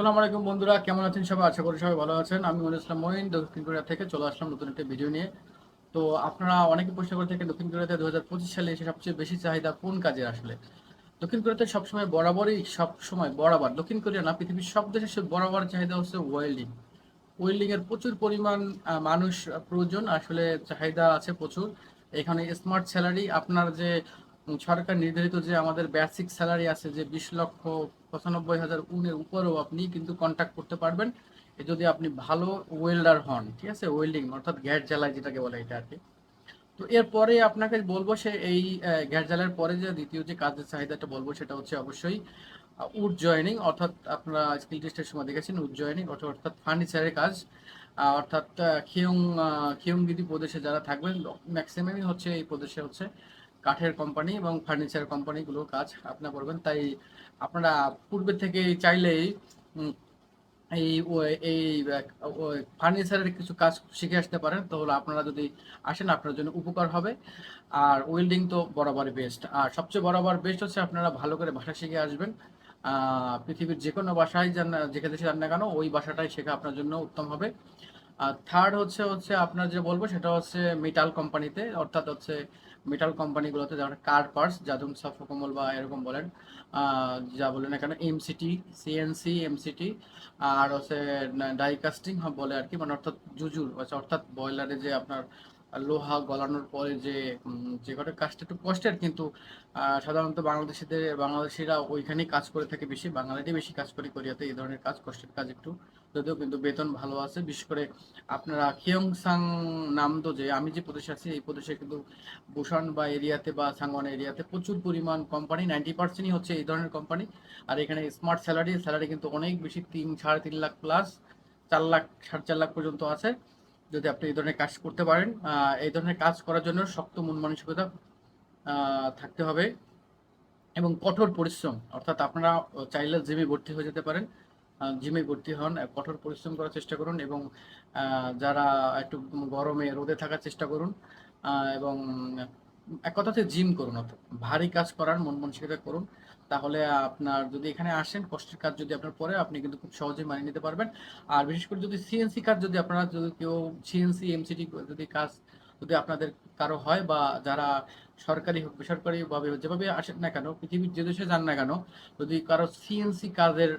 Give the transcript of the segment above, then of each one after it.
আসসালামু আলাইকুম বন্ধুরা, কেমন আছেন সবাই? আশা করি সবাই ভালো আছেন। আমি মনে ইসলাম মহিন দক্ষিণ কোরিয়া থেকে চলে আসলাম নতুন একটা ভিডিও নিয়ে। তো আপনারা অনেকে প্রশ্ন করে থাকেন, দক্ষিণ কোরিয়াতে দু হাজার পঁচিশ সালে এসে সবচেয়ে বেশি চাহিদা কোন কাজের আসলে? দক্ষিণ কোরিয়াতে সবসময় বরাবরই, সবসময় বরাবর। দক্ষিণ কোরিয়া না, পৃথিবীর সব দেশে সে বরাবর চাহিদা হচ্ছে ওয়েল্ডিং ওয়েল্ডিং এর প্রচুর পরিমাণ মানুষ প্রয়োজন, আসলে চাহিদা আছে প্রচুর। এখানে স্মার্ট স্যালারি আপনার যে সরকার নির্ধারিত যে আমাদের বেসিক স্যালারি আছে যে বিশ লক্ষ পঁচানব্বই হাজার উনের উপরেও আপনি কিন্তু কন্ট্যাক্ট করতে পারবেন। যদি আপনি ভালো ওয়েল্ডার হন, ঠিক আছে? ওয়েল্ডিং অর্থাৎ গ্যাস জ্বালায় যেটাকে বলে এটা আর কি। তো এরপরে আপনাকে বলব সে এই গ্যাস জ্বালার পরে যে দ্বিতীয় যে কাজের চাহিদাটা বলব সেটা হচ্ছে অবশ্যই উড জয়েনিং অর্থাৎ আপনারা স্কিল টেস্টের সময় দেখেছেন উড জয়েনিং অর্থাৎ ফার্নিচারের কাজ। অর্থাৎ খিয়ং খিয়ংগিরি প্রদেশে যারা থাকবেন ম্যাক্সিমামই হচ্ছে এই প্রদেশে হচ্ছে কাঠের কোম্পানি এবং ফার্নিচার কোম্পানিগুলো কাজ আপনারা করবেন। তাই আপনারা পূর্বে থেকে চাইলেই এই এই ফার্নিচারের কিছু কাজ শিখে আসতে পারেন। তাহলে আপনারা যদি আসেন, আপনার জন্য উপকার হবে। আর ওয়েল্ডিং তো বরাবর বেস্ট আর সবচেয়ে বরাবর বেস্ট হচ্ছে আপনারা ভালো করে ভাষা শিখে আসবেন। পৃথিবীর যে কোনো ভাষায় যান, যেখানে দেশে যান না কেন, ওই ভাষাটাই শেখা আপনার জন্য উত্তম হবে। আর থার্ড হচ্ছে হচ্ছে আপনার যে বলব সেটা হচ্ছে মেটাল কোম্পানিতে অর্থাৎ হচ্ছে মেটাল কোম্পানিগুলোতে যেমন কার পার্টস যাদুম সাফকমল বা এরকম বলেন যা বলেন এখানে এমসিটি সিএনসি এমসিটি আর হচ্ছে ডাইকাস্টিং বলে আর কি মানে অর্থাৎ জুজুর অর্থাৎ বয়লারে যে আপনার লোহা গলানোর পরে যে যে কটা কাজটা একটু কষ্টের কিন্তু সাধারণত বাংলাদেশিদের, বাংলাদেশিরা ওইখানেই কাজ করে থাকে বেশি বাঙালিরাই বেশি কাজ করে কোরিয়াতে, এই ধরনের কাজ কষ্টের কাজ একটু। যদিও কিন্তু বেতন ভালো আছে, বিশেষ করে আপনারা খিয়ংসাং নাম তো যে, আমি যে প্রদেশে আছি, এই প্রদেশে কিন্তু বুসান বা এরিয়াতে বা সাংওয়ান এরিয়াতে প্রচুর পরিমাণ কোম্পানি নাইনটি পার্সেন্টই হচ্ছে এই ধরনের কোম্পানি আর এখানে স্মার্ট স্যালারি স্যালারি কিন্তু অনেক বেশি, তিন, সাড়ে তিন লাখ প্লাস চার লাখ, সাড়ে চার লাখ পর্যন্ত আছে। যদি আপনি এই ধরনের কাজ করতে পারেন এই ধরনের কাজ করার জন্য শক্ত মন মানসিকতা থাকতে হবে এবং কঠোর পরিশ্রম। অর্থাৎ আপনারা চাইলে জিমে ভর্তি হয়ে যেতে পারেন। জিমে ভর্তি হন কঠোর পরিশ্রম করার চেষ্টা করুন এবং যারা একটু গরমে রোদে থাকার চেষ্টা করুন এবং এক কথাতে জিম করুন ভারী কাজ করার, মন মানসিকতা করুন। তাহলে আপনার যদি এখানে আসেন, কষ্টের কাজ যদি আপনার পরে আপনি কিন্তু খুব সহজেই মানিয়ে নিতে পারবেন। আর বিশেষ করে যদি সিএনসি কাজ যদি আপনারা, যদি কেউ সিএনসি এমসিটি যদি কাজ যদি আপনাদের কারও হয় বা যারা সরকারি হোক, বেসরকারি ভাবে যেভাবে আসেন না কেন, পৃথিবীর যে দেশে যান না কেন, যদি কারও সিএনসি কাজের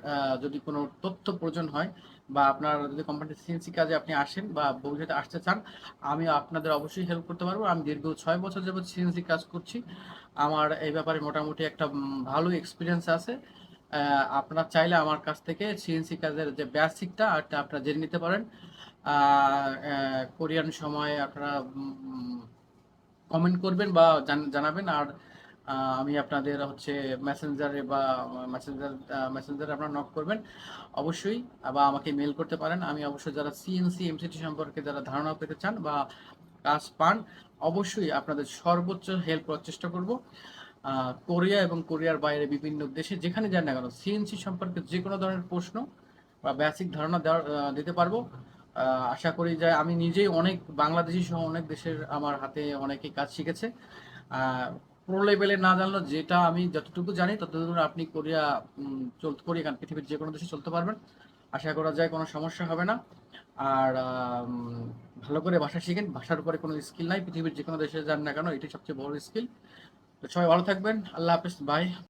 যদি কোনো তথ্য প্রয়োজন হয় বা আপনার যদি কোম্পানির সিএনসি কাজে আপনি আসেন বা ভবিষ্যতে আসতে চান, আমি আপনাদের অবশ্যই হেল্প করতে পারব। আমি দীর্ঘ ছয় বছর যাবত সিএনসি কাজ করছি। আমার এই ব্যাপারে মোটামুটি একটা ভালো এক্সপিরিয়েন্স আছে। আপনারা চাইলে আমার কাছ থেকে সিএনসি কাজের যে বেসিকটা একটা আপনারা জেনে নিতে পারেন। কোরিয়ান সময় আপনারা কমেন্ট করবেন বা জানাবেন। আর আমি আপনাদের হচ্ছে মেসেঞ্জারে বা মেসেঞ্জার মেসেঞ্জারে আপনারা নক করবেন। অবশ্যই, বা আমাকে মেল করতে পারেন। আমি অবশ্যই যারা সিএনসি এমসিটি সম্পর্কে যারা ধারণা পেতে চান বা কাজ পান, অবশ্যই আপনাদের সর্বোচ্চ হেল্প করার চেষ্টা করব। কোরিয়া এবং কোরিয়ার বাইরে বিভিন্ন দেশে যেখানে যান না কেন সিএনসি সম্পর্কে যে কোনো ধরনের প্রশ্ন বা বেসিক ধারণা দিতে পারব। আশা করি যে আমি নিজেই অনেক বাংলাদেশি সহ অনেক দেশের আমার হাতে অনেকেই কাজ শিখেছে। প্রো লেভেলে না জানলেও যেটা আমি যতটুকু জানি ততটুকু আপনি কোরিয়া চলতে কোরিয়া কেন, পৃথিবীর যে কোনো দেশে চলতে পারবেন। আশা করা যায় কোনো সমস্যা হবে না। আর ভালো করে ভাষা শিখেন। ভাষার উপরে কোনো স্কিল নাই। পৃথিবীর যে কোনো দেশে যান না কেন এটি সবচেয়ে বড় স্কিল তো সবাই ভালো থাকবেন। আল্লাহ হাফিজ। বাই